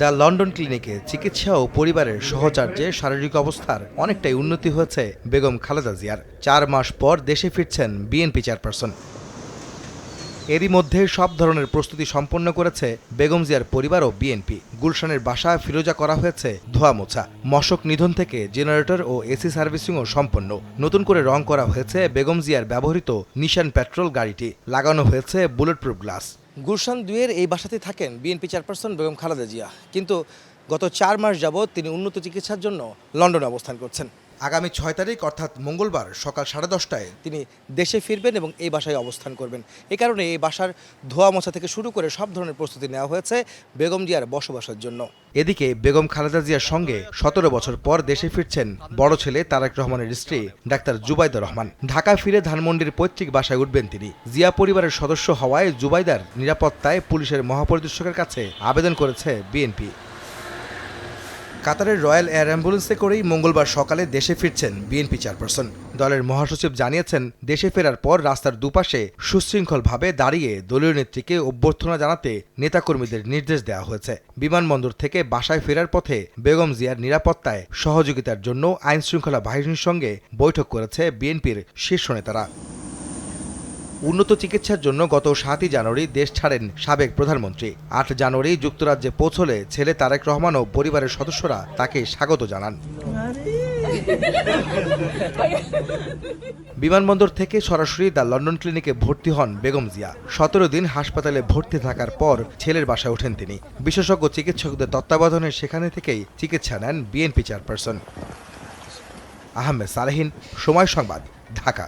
The London ক্লিনিকে চিকিৎসা ও পরিবারের সহচার্যে শারীরিক অবস্থার অনেকটাই উন্নতি হয়েছে বেগম খালেদা জিয়ার। চার মাস পর দেশে ফিরছেন বিএনপি চেয়ারপারসন। এরই মধ্যে সব ধরনের প্রস্তুতি সম্পন্ন করেছে বেগম জিয়ার পরিবার ও বিএনপি। গুলশানের বাসা ফিরোজা করা হয়েছে ধোয়া মোছা মশক নিধন থেকে জেনারেটর ও এসি সার্ভিসিংও সম্পন্ন। নতুন করে রং করা হয়েছে বেগম জিয়ার ব্যবহৃত নিশান পেট্রোল গাড়িটি। লাগানো হয়েছে বুলেট প্রুফ গ্লাস। গুলশান দুয়ের এই বাসাতে থাকেন বিএনপি চেয়ারপারসন বেগম খালেদা জিয়া। কিন্তু গত চার মাস যাবৎ তিনি উন্নত চিকিৎসার জন্য লন্ডনে অবস্থান করছেন। আগামী ছয় তারিখ, অর্থাৎ মঙ্গলবার সকাল সাড়ে দশটায় তিনি দেশে ফিরবেন এবং এই বাসায় অবস্থান করবেন। এ কারণে এই বাসার ধোয়া মোছা থেকে শুরু করে সব ধরনের প্রস্তুতি নেওয়া হয়েছে বেগম জিয়ার বসবাসের জন্য। এদিকে বেগম খালেদা জিয়ার সঙ্গে সতেরো বছর পর দেশে ফিরছেন বড় ছেলে তারেক রহমানের স্ত্রী ডাক্তার জুবাইদা রহমান। ঢাকা ফিরে ধানমন্ডির পৈতৃক বাসায় উঠবেন তিনি। জিয়া পরিবারের সদস্য হওয়ায় জুবাইদার নিরাপত্তায় পুলিশের মহাপরিদর্শকের কাছে আবেদন করেছে বিএনপি। কাতারের রয়্যাল এয়ার অ্যাম্বুলেন্সে করেই মঙ্গলবার সকালে দেশে ফিরছেন বিএনপি চেয়ারপারসন। দলের মহাসচিব জানিয়েছেন, দেশে ফেরার পর রাস্তার দুপাশে সুশৃঙ্খলভাবে দাঁড়িয়ে দলীয় নেত্রীকে অভ্যর্থনা জানাতে নেতাকর্মীদের নির্দেশ দেওয়া হয়েছে। বিমানবন্দর থেকে বাসায় ফেরার পথে বেগম জিয়ার নিরাপত্তায় সহযোগিতার জন্য আইনশৃঙ্খলা বাহিনীর সঙ্গে বৈঠক করেছে বিএনপির শীর্ষ নেতারা। উন্নত চিকিৎসার জন্য গত সাতই জানুয়ারি দেশ ছাড়েন সাবেক প্রধানমন্ত্রী। আট জানুয়ারি যুক্তরাজ্যে পৌঁছলে ছেলে তারেক রহমান ও পরিবারের সদস্যরা তাকে স্বাগত জানান। বিমানবন্দর থেকে সরাসরি দ্য লন্ডন ক্লিনিকে ভর্তি হন বেগম জিয়া। সতেরো দিন হাসপাতালে ভর্তি থাকার পর ছেলের বাসায় ওঠেন তিনি। বিশেষজ্ঞ চিকিৎসকদের তত্ত্বাবধানে সেখানে থেকেই চিকিৎসা নেন বিএনপি চেয়ারপারসন। আহমেদ সালেহিন, সময় সংবাদ, ঢাকা।